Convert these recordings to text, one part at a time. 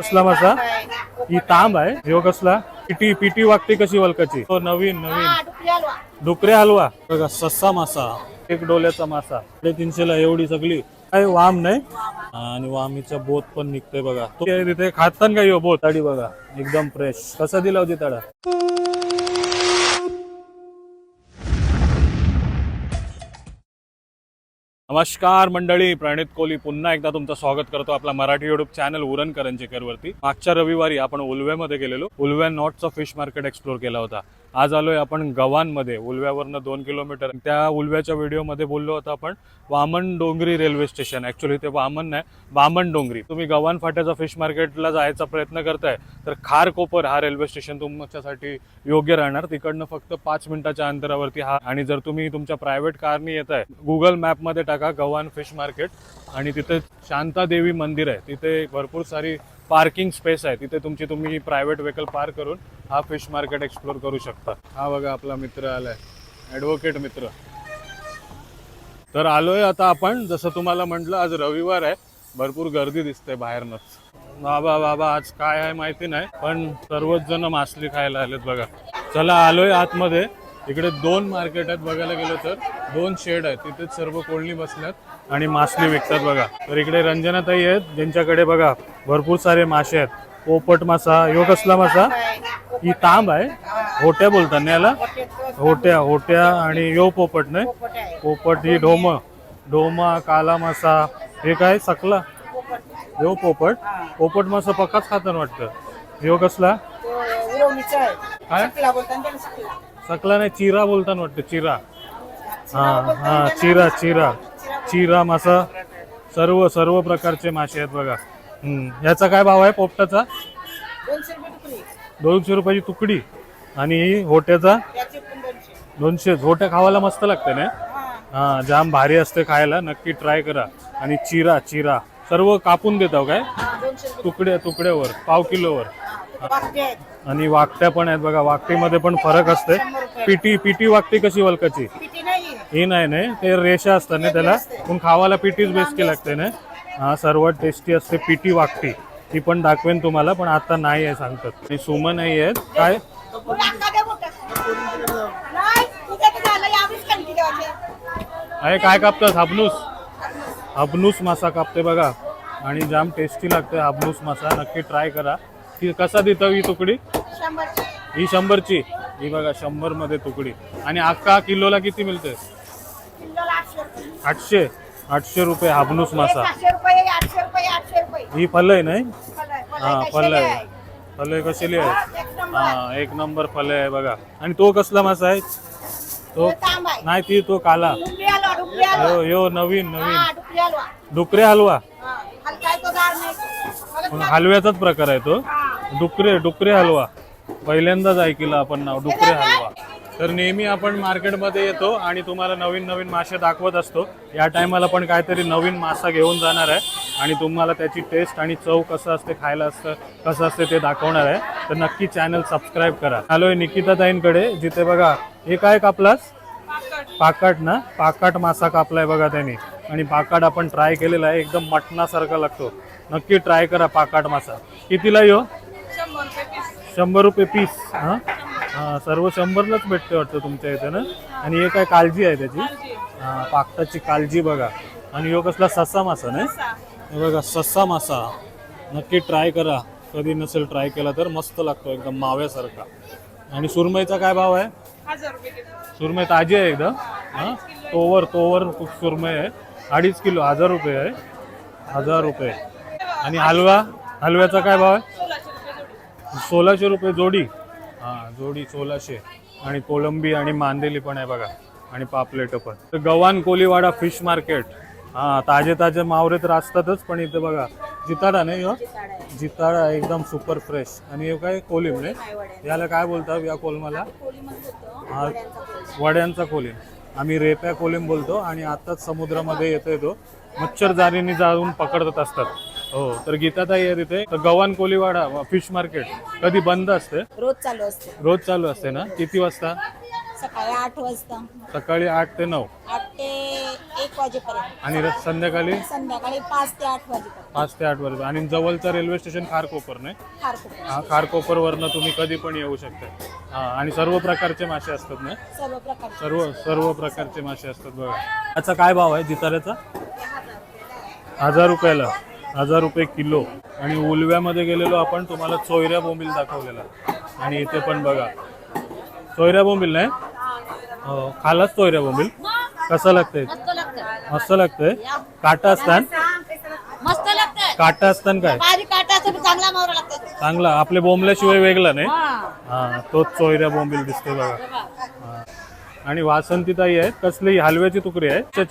कसला मासा ही तांब आहे. ह्यो कसला. पिटी पिटी वागते कशी वलकाची. हो नवीन नवीन. डुकरे हलवा. बघा सस्सा मासा. एक डोल्याचा मासा. तीनशेला एवढी सगळी. काय वाम नाही. आणि वामीचा बोत पण निघतोय बघा. तो तिथे खाताना का हो, बोत. ताडी बघा. एकदम फ्रेश कसा दिला होती ताडा नमस्कार मंडळी प्रणित कोहली पुन्हा एकदा तुमचं स्वागत करतो आपला मराठी युट्यूब चॅनल उरण करंजीकर वरती मागच्या रविवारी आपण उलव्यामध्ये गेलेलो. उलव्या नॉटचं फिश मार्केट एक्सप्लोर केला होता. आज आलोय आपण गव्हाणमध्ये उलव्यावरनं दोन किलोमीटर. त्या उलव्याच्या व्हिडिओमध्ये बोललो होतो आपण वामन डोंगरी रेल्वे स्टेशन. ॲक्च्युली ते वामन नाही वामन डोंगरी. तुम्ही गव्हाण फाट्याचा फिश मार्केटला जायचा प्रयत्न करताय तर खार कोपर हा रेल्वे स्टेशन तुमच्यासाठी योग्य राहणार. तिकडनं फक्त पाच मिनिटाच्या अंतरावरती हा. आणि जर तुम्ही तुमच्या प्रायव्हेट कारनी येत आहे गुगल मॅपमध्ये टाका गव्हाण फिश मार्केट आणि तिथे शांतादेवी मंदिर आहे. तिथे भरपूर सारी पार्किंग स्पेस आहे. तिथे तुमची तुम्ही प्रायव्हेट व्हेकल पार्क करून हा फिश मार्केट एक्सप्लोर करू शकता. हा बघा आपला मित्र आलाय. ॲडव्होकेट मित्र. तर आलोय आता आपण. जसं तुम्हाला म्हटलं आज रविवार आहे. भरपूर गर्दी दिसते बाहेरनच. बाबा बाबा आज काय आहे माहिती नाही पण सर्वच जण मासली खायला आलेत बघा. चला आलोय आतमध्ये. इकडे दोन मार्केट आहेत. बघायला गेलो तर दोन शेड आहेत. तिथेच सर्व कोळणी बसल्यात. आणि मासे विकतात बघा. तर इकडे रंजनाताई आहेत ज्यांच्याकडे बघा भरपूर सारे मासे आहेत. पोपट मासा यो कसला मासा ही तांब आहे. होट्या बोलतात ना याला? होट्या होट्या आणि यो पोपट नाही? पोपट ही ढोम ढोमा काला मासा हे काय? सकला? यो पोपट? पोपट मासा पक्काच खाताना वाटतं. यो कसला काय? सकला नाही चिरा बोलताना वाटतं चिरा. हा हा चिरा चिरा. चिरा मासा सर्व सर्व प्रकारचे मासे आहेत बघा. हम्म. याचा काय भाव आहे पोपटाचा? दोनशे रुपयाची तुकडी. आणि ही होट्याचा दोनशे. होट्या खावायला मस्त लागते ना? हा. जाम भारी असते खायला. नक्की ट्राय करा. आणि चिरा चिरा. सर्व कापून देताव काय? तुकड्या तुकड्यावर. पाव किलोवर. आणि वाकट्या पण आहेत बघा वाकटीमध्ये पण फरक असते पिटी पिटी वाकटी कशी वलकाची? ही नाही नाही. ते रेषा असतात ना त्याला. पण खावायला पिटीच बेस्ट लागते ना. हा सर्वात टेस्टी असते पिटी वाकटी ती पण दाखवेन तुम्हाला पण आता नाही आहे सांगतात. आणि सुमन नाही आहेत. काय? आहे काय कापतात हाबनूस? हाबनूस मासा कापते बघा. आणि जाम टेस्टी लागते हाबनूस मासा. नक्की ट्राय करा. ती कसा देतं ही तुकडी? ही शंभरची? ही बघा शंभरमध्ये तुकडी. आणि अख्खा किलोला किती मिळते आठशे आठशे? रुपये हाबनूस मासा. ही फल आहे नाही? हा फल आहे? फल आहे? हा एक नंबर. फल आहे बघा. आणि तो कसला मासा आहे? तो नाही ती तो काला. यो यो नवीन नवीन. डुकरे हलवा. हलव्याचाच प्रकार आहे तो. डुकरे डुकरे हलवा. पहिल्यांदाच ऐकलं आपण नाव डुकरे हलवा. तर नेहमी आपण मार्केटमध्ये येतो आणि तुम्हाला नवीन नवीन मासे दाखवत असतो. या टायमाला पण काहीतरी नवीन मासा घेऊन जाणार आहे आणि तुम्हाला त्याची टेस्ट आणि चव कसं असते खायला असतं कसं असते ते दाखवणार आहे. तर नक्की चॅनल सबस्क्राईब करा. आलोय निकिता ताईंकडे. जिथे बघा हे काय कापलास? पाकाट. ना? पाकाट मासा कापलाय बघा त्यांनी. आणि पाकाट आपण ट्राय केलेला आहे. एकदम मटणासारखा लागतो. नक्की ट्राय करा पाकाट मासा. कितीला यो? शंभर रुपये पीस हा? हा सर्व शंभरलाच भेटते वाटतं तुमच्या इथे ना? आणि हे काय काळजी आहे त्याची? हा पाकटाची काळजी बघा. आणि यो कसला ससा मासा नाही? हे बघा ससा मासा. नक्की ट्राय करा. कधी नसेल ट्राय केला तर मस्त लागतो एकदम माव्यासारखा. आणि सुरमईचा काय भाव आहे? सुरमई ताजी आहे एकदम हा? तोवर तोवर सुरमई आहे. अडीच किलो हजार रुपये आहे. हजार रुपये. आणि हलवा? हलव्याचा काय भाव आहे? सोळाशे रुपये जोडी. हा जोडी सोळाशे. आणि कोलंबी आणि मांदेली पण आहे बघा. आणि पापलेट पण. तर गव्हाण कोलीवाडा फिश मार्केट. हा ताजे ताजे मावरे तर असतातच पण इथे बघा जिताडा नाही हो? जिताडा एकदम सुपर फ्रेश आणि हे काय कोलिम नाही? याला काय बोलतात या कोलमाला? हा वड्यांचा कोलिम. आम्ही रेप्या कोलिम बोलतो आणि आताच समुद्रामध्ये येतोय तो. मच्छर जाळीने जाऊन पकडत असतात. हो तर गीताताई आहे तिथे. तर गव्हाण कोलीवाडा फिश मार्केट. कधी बंद असते? रोज चालू असते. रोज चालू असते ना? किती वाजता? सकाळी आठ वाजता. सकाळी आठ ते नऊ. आठ ते एक वाजेपर्यंत. आणि र- संध्याकाळी? संध्याकाळी पाच ते आठ वाजेपर्यंत. पाच ते आठ वाजता आणि जवळचं रेल्वे स्टेशन खारकोपर नाही? खारकोपर हा खारकोपरवरनं तुम्ही कधी पण येऊ शकता. हा आणि सर्व प्रकारचे मासे असतात ना? सर्व प्रकारचे सर्व सर्व प्रकारचे मासे असतात बघा. याचा काय भाव आहे? जिताऱ्याचा? हजार रुपयाला. हजार रुपये किलो. आणि उलव्यामध्ये गेलेलो आपण तुम्हाला चोयऱ्या बोंबील दाखवलेला. आणि इथे पण बघा. चोयऱ्या बोंबील नाही? हो, खालाच चोयऱ्या बोंबील. कसं लागतंय? मस्त लागतंय. काटा असतात मस्त लागतं काटा असतात काय? चांगला आपले बोंबल्याशिवाय वेगळा नाही. हा. तोच चोयऱ्या बोंबील दिसते बघा. हा. आणि वासंती ताई आहेत. कसली? हलव्याची तुकडी आहे.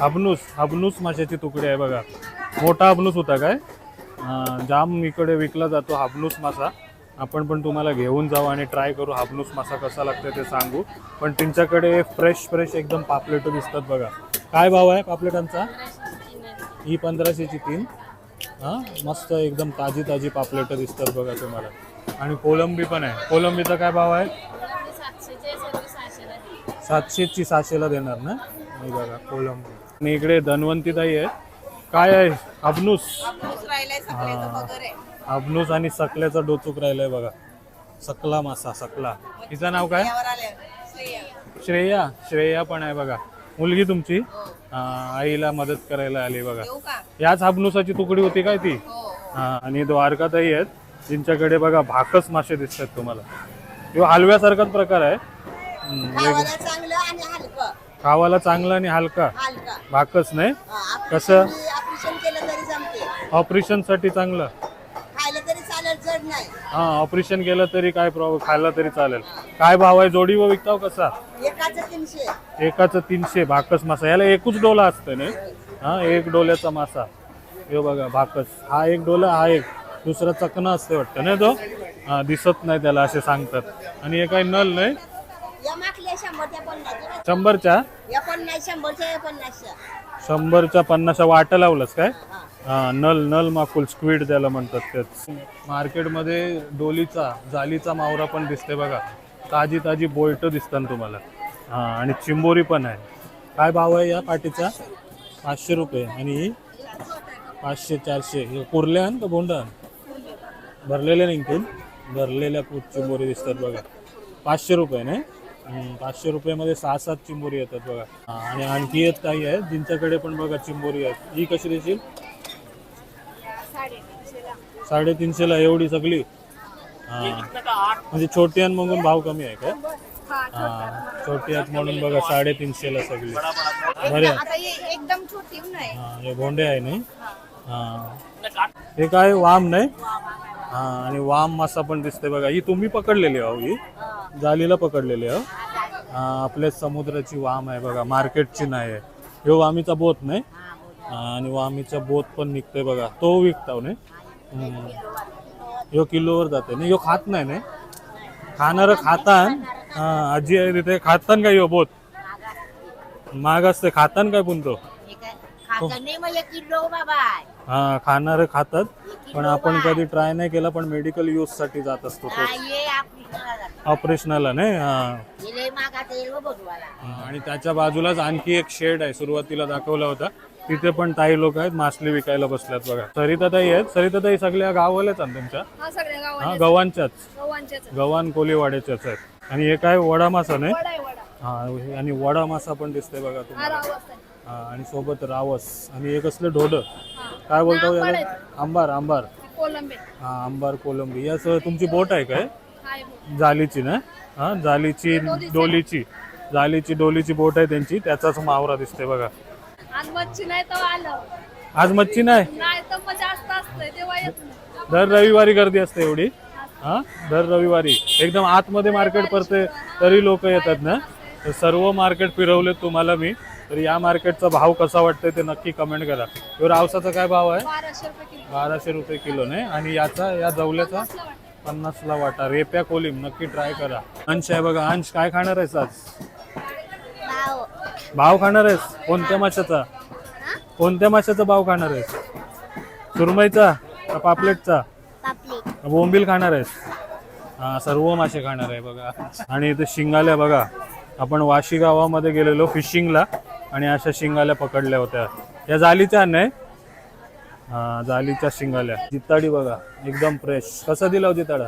हबनूस. हबनूस माशाची तुकडी आहे बघा. मोठा हाबलूस होता काय? जाम इकडे विकला जातो हाबलूस मासा. आपण पण तुम्हाला घेऊन जाऊ आणि ट्राय करू हाबलूस मासा कसा लागतो ते सांगू. पण त्यांच्याकडे फ्रेश फ्रेश एकदम पापलेटं दिसतात बघा. काय भाव आहे पापलेटांचा? ही पंधराशेची तीन. हां मस्त एकदम ताजी ताजी पापलेटं दिसतात बघा तुम्हाला. आणि कोलंबी पण आहे. कोलंबीचा काय भाव आहे? सातशेची सहाशेला देणार ना? नाही बघा कोलंबी. आणि इकडे धन्वंतीताई आहे काय आहे? अबनूस. हा. अबनूस आणि सकल्याचा डोचूक राहिलाय बघा. सकला मासा सकला. तिचं नाव काय? श्रेया. श्रेया. पण आहे बघा. मुलगी तुमची? हा, आईला मदत करायला आली बघा. याच हाबनुसाची तुकडी होती काय ती? हा. आणि द्वारकाताई आहेत. जिंच्याकडे बघा भाकस मासे दिसतात तुम्हाला. ह्यो हलव्यासारखाच प्रकार आहे. हम्म, वेग- चांगलं आणि हलकं. खावाला चांगला आणि हलका. हलका. भाकस नाही. कसं? ऑपरेशनसाठी चांगलं. खायला तरी चालेल जड नाही. हा ऑपरेशन केलं तरी काय प्रॉब्लेम खायला तरी चालेल. काय भाव आहे? जोडी व विकताव कसा? एकाच तीनशे. एकाचं तीनशे भाकस मासा. याला एकच डोला असतं ना? हा एक डोल्याचा मासा. हे बघा भाकस. हा एक डोला हा एक. दुसरा चकना असते वाटतं ना तो? हा दिसत नाही त्याला असे सांगतात. आणि हे काही नल नाही? शंभरच्या शंभरच्या? पन्नासच्या. वाटा लावलंस काय? हा नल नल माकुल स्क्विड त्याला म्हणतात त्याच मार्केटमध्ये डोलीचा जालीचा मावरा पण दिसते बघा. ताजी ताजी बोयट दिसतात तुम्हाला. हा आणि चिंबोरी पण आहे. काय भाव आहे या पाटीचा पाचशे रुपये. आणि ही? पाचशे चारशे. हे कुर्ल्या आण का बोंडा आण? भरलेल्या निघतील भरलेल्या चिंबोरी दिसतात बघा. पाचशे रुपये नाही? पाचशे रुपयामध्ये सहा सात चिंबोरी येतात बघा. हा, आणि आणखी एक काही आहेत जिंच्याकडे पण बघा चिंबोरी आहेत. ही कशी देशील साडेतीनशेला एवढी सगळी. हा. म्हणजे छोटी आहेत म्हणून भाव कमी आहे काय? हा छोटी आहेत म्हणून बघा साडेतीनशेला सगळी. बरे. हे एकदम छोटी नाही हा हे भोंडे आहे नाही? हा. हे काय वाम नाही? हा आणि वाम मासा पण दिसते बघा. ही तुम्ही पकडलेली आहो ही जालीला पकडलेली आहो हा. आपल्या समुद्राची वाम आहे बघा. मार्केटची नाही आहे. ह्यो वामीचा बोत नाही? हा, आणि वामीचा बोत पण निघतोय बघा. तो विकताव नाही? हम्म. ह्यो किलोवर जाते. नाही ह्यो खात नाही नाही. खाणार खातान. हा आजी आहे तिथे. खातान का ह्यो बोत महाग असते खातान काय पण तो खाता नाही मग एक किलो बाबा. हा खाणारे खातात. पण आपण कधी ट्राय नाही केला पण मेडिकल यूजसाठी जात असतो तो. ये ऑपरेशनला नाही? हा. येईल हा, आणि त्याच्या बाजूलाच आणखी एक शेड आहे. सुरुवातीला दाखवला होता. तिथे पण ताई लोक आहेत मासली विकायला बसल्यात बघा. सरिताताई आहेत. सरिताताई सगळ्या गावाल्याच आहेत तुमच्या? हा सगळ्या हा गव्हांच्याच गव्हांच्याच गव्हाण कोलीवाड्याच्याच आहेत. आणि हे काय वडा मासा नाही? वडा आहे वडा. हा आणि वडा मासा पण दिसते बघा हा तुम्हाला. हा आणि सोबत रावस. आणि एक असलं ढोड काय बोलतो याला आंबार आंबार. कोलंबी. हा आंबार कोलंबी. यासह तुमची बोट आहे काय? हाय. जालीची ना? हा जालीची डोलीची. जालीची डोलीची बोट आहे त्यांची. त्याचाच मावरा दिसते बघा. आज मच्छी नाही तर आलं. आज मच्छी नाही? नाही तर मग जास्त असतंय तेव्हा येत नाही. दर रविवारी गर्दी असते एवढी? हा? दर रविवारी. एकदम आतमध्ये मार्केट पडते तरी लोक येतात ना? तर सर्व मार्केट फिरवले तुम्हाला मी. तर या मार्केटचा भाव कसा वाटतंय ते नक्की कमेंट करा. ह्यो रावसाचा काय भाव आहे? बाराशे रुपये किलो. बाराशे रुपये किलो ने. आणि याचा या जवल्याचा वाटतं पन्नासला वाटा. रेप्या कोलिम नक्की ट्राय करा. अंश आहे बघा. अंश काय खाणार आहेस आज? भाव खाणार आहेस? कोणत्या माशाचा? कोणत्या माशाचा भाव खाणार आहेस? सुरमईचा का पापलेटचा? का बोंबील खाणार आहेस? हा सर्व मासे खाणार आहे बघा. आणि इथे शिंगाल्या बघा. आपण वाशी गावामध्ये गेलेलो फिशिंगला आणि अशा शिंगाल्या पकडल्या होत्या. या जालीच्या नाही. हा जालीच्या शिंगाल्या. जिताडी बघा. एकदम फ्रेश कसा दिला हो जिताडा?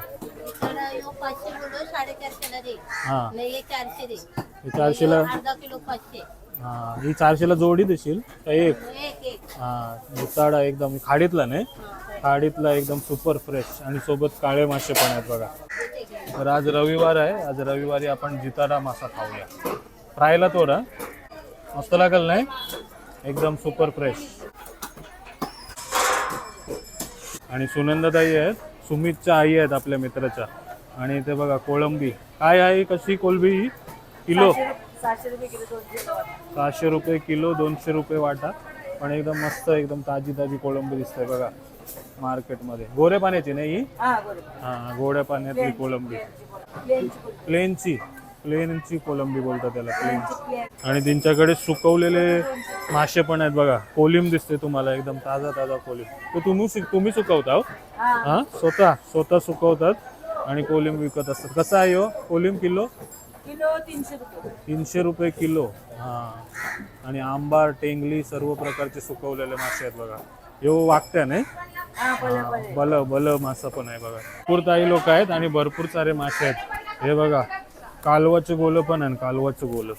हा नाही हे. चारशे दे. हे चारशेला? अर्धा किलो पाचशे. हा ही चारशेला जोडी देशील? का एक? एक एक. हा जिताडा एकदम खाडीतला नाही? खाडीतला एकदम सुपर फ्रेश आणि सोबत काळे मासे पण आहेत बघा. तर आज रविवार आहे. आज रविवारी आपण जिताडा मासा खाऊया. फ्रायला तोडा मस्त लागेल नाही? एकदम सुपर फ्रेश आणि सुनंदाताई आहेत. सुमितच्या आई आहेत आपल्या मित्राच्या. आणि ते बघा कोळंबी. काय आहे? कशी कोलबी किलो. सहाशे रुपये किलो दोनशे रुपये वाटा. पण एकदम मस्त एकदम ताजी ताजी कोळंबी दिसते बघा मार्केटमध्ये. गोऱ्या पाण्याची नाही ही? हा गोड्या पाण्यातली कोळंबी. प्लेनची प्लेनची कोलंबी बोलतात त्याला प्लेन आणि त्यांच्याकडे सुकवलेले मासे पण आहेत बघा. कोलिम दिसते तुम्हाला एकदम ताजा ताजा कोलिम. तो तुम्ही तुम्ही सुकवता हो? हा स्वतः स्वतः सुकवतात आणि कोलिम विकत असतात. कसं आहे हो? कोलिम किलो? किलो तीनशे रुपये. तीनशे रुपये किलो. हा. आणि आंबार टेंगली सर्व प्रकारचे सुकवलेले मासे आहेत बघा. यो वागत्या नाही? हा हा, बल बल मासा पण आहे बघा. भरपूर ताई लोक आहेत आणि भरपूर सारे मासे आहेत. हे बघा कालवाचे गोलं पण आहे कालवाचं गोलं.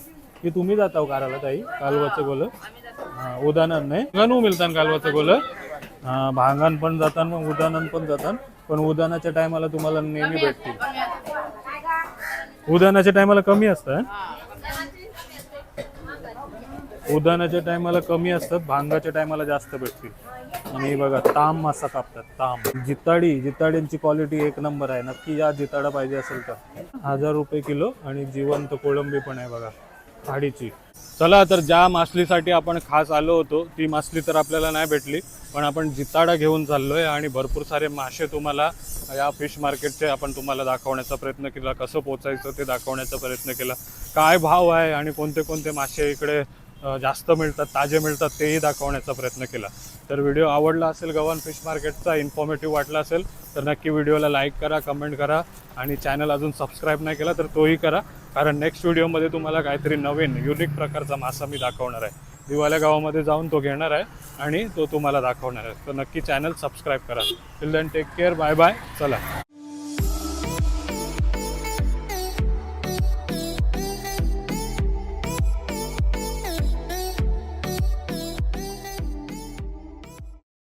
की तुम्ही जाता हो काराला ताई? कालवाचं गोलं? हा उदाहरण नाही? गणू मिळतात कालवाचं गोलं. हा भांगण पण जातात मग उदाहरण पण जातात. पण उदाहरणाच्या टायमाला तुम्हाला नेहमी भेटतील. उदाहरणाच्या टायमाला कमी असतं उदाहरणाच्या टायमाला कमी असतात भांगाच्या टायमाला जास्त भेटतील आणि बघा ताम मासा कापतात ताम. जिताडी जिताड्यांची क्वालिटी एक नंबर आहे. नक्की या जिताडा पाहिजे असेल तर. हजार रुपये किलो आणि जिवंत कोळंबी पण आहे बघा. खाडीची चला तर ज्या मासलीसाठी आपण खास आलो होतो ती मासली तर आपल्याला नाही भेटली पण आपण जिताडा घेऊन चाललोय आणि भरपूर सारे मासे तुम्हाला या फिश मार्केटचे आपण तुम्हाला दाखवण्याचा प्रयत्न केला कसं पोचायचं ते दाखवण्याचा प्रयत्न केला काय भाव आहे आणि कोणते कोणते मासे इकडे जास्त मिळतात ताजे मिळतात तेही दाखवण्याचा प्रयत्न केला. तर व्हिडिओ आवडला असेल गव्हाण फिश मार्केटचा इन्फॉर्मेटिव्ह वाटला असेल तर नक्की व्हिडिओला लाईक करा कमेंट करा आणि चॅनल अजून सबस्क्राईब नाही केला तर तोही करा. कारण नेक्स्ट व्हिडिओमध्ये तुम्हाला काहीतरी नवीन युनिक प्रकारचा मासा मी दाखवणार आहे. दिवाल्या गावामध्ये जाऊन तो घेणार आहे आणि तो तुम्हाला दाखवणार आहे. तर नक्की चॅनल सबस्क्राईब करा. Till then take care bye bye चला.